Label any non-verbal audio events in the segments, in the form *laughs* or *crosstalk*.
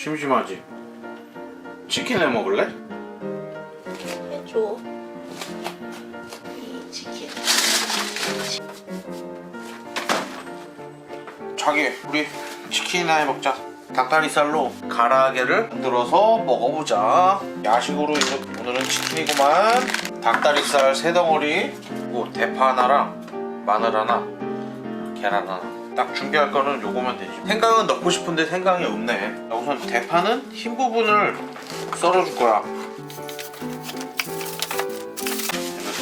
심심하지? 치킨 해 먹을래? 해줘. 이 치킨. 자기 우리 치킨이나 해 먹자 닭다리살로 가라아게를 만들어서 먹어보자 야식으로 이제 오늘은 치킨이구만 닭다리살 세 덩어리 그리고 대파 하나랑 마늘 하나 계란 하나 딱 준비할 거는 요거면 되지. 생강은 넣고 싶은데 생강이 없네. 자, 우선 대파는 흰 부분을 썰어줄 거야.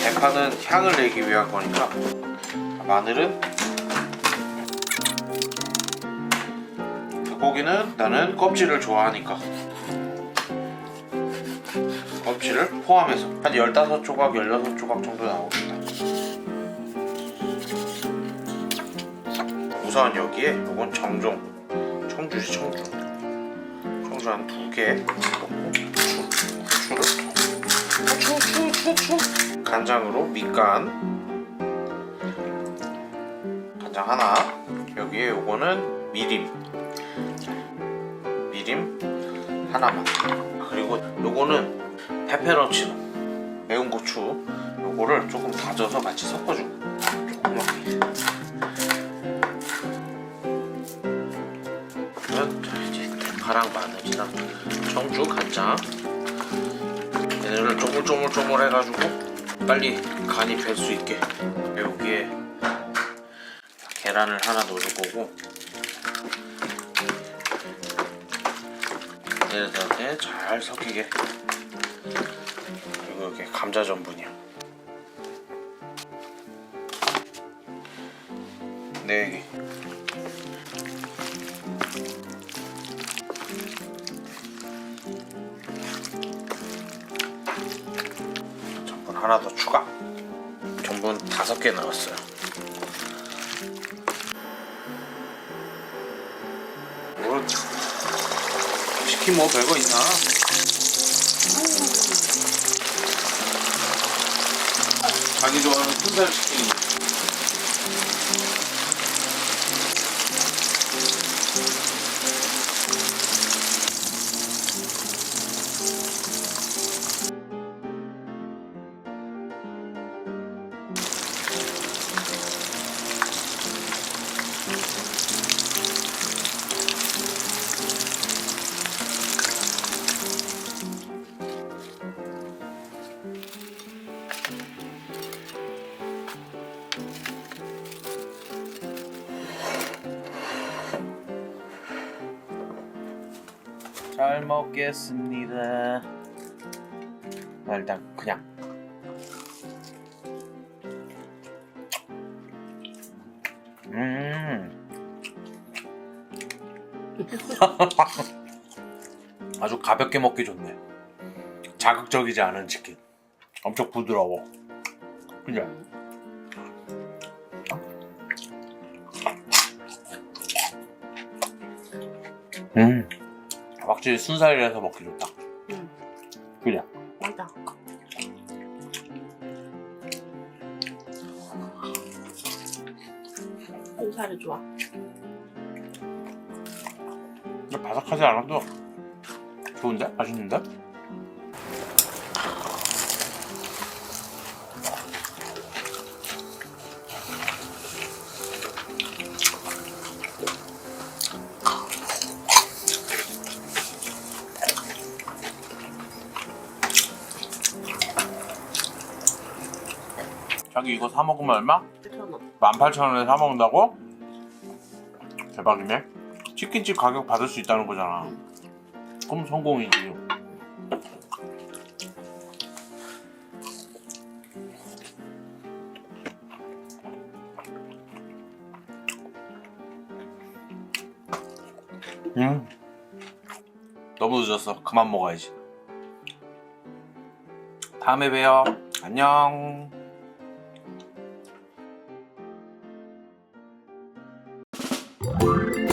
대파는 향을 내기 위한 거니까. 마늘은? 닭고기는 나는 껍질을 좋아하니까. 껍질을 포함해서. 한 15조각, 16조각 정도 나오겠 우선 여기에 이건 정종. 청주지 청주. 청주 한 두개. 넣고 후추를 후추 후추 후추 후추 간장으로 밑간. 간장 하나. 여기에 요거는 미림. 미림 하나만. 그리고 요거는 페페로치노. 매운 고추. 요거를 조금 다져서 같이 섞어주고. 조금 마늘이랑 청주 간장 얘네를 쪼물쪼물쪼물 해가지고 빨리 간이 될 수 있게 여기에 계란을 하나 넣어줄 거고 얘네들한테 잘 섞이게. 그리고 여기 감자 전분이야 네 개. 하나 더 추가 전분 다섯 개 넣었어요 뭐 치킨 뭐 별거 있나? 자기 좋아하는 순살 치킨. 잘 먹겠습니다. 아, 일단 그냥. 음. *laughs* 아주 가볍게 먹기 좋네. 자극적이지 않은 치킨. 엄청 부드러워. 그죠? 음. 확실히 순살이라서 먹기 좋다. 응. 그냥. 맞아. 순살이 좋아. 근데 바삭하지 않아도 좋은데? 맛있는데? 자기 이거 사 먹으면 얼마? 1,000원. 18,000원에 사 먹는다고? 대박이네. 치킨집 가격 받을 수 있다는 거잖아. 그럼 성공이지. 음. 너무 늦었어. 그만 먹어야지. 다음에 봬요. 안녕. you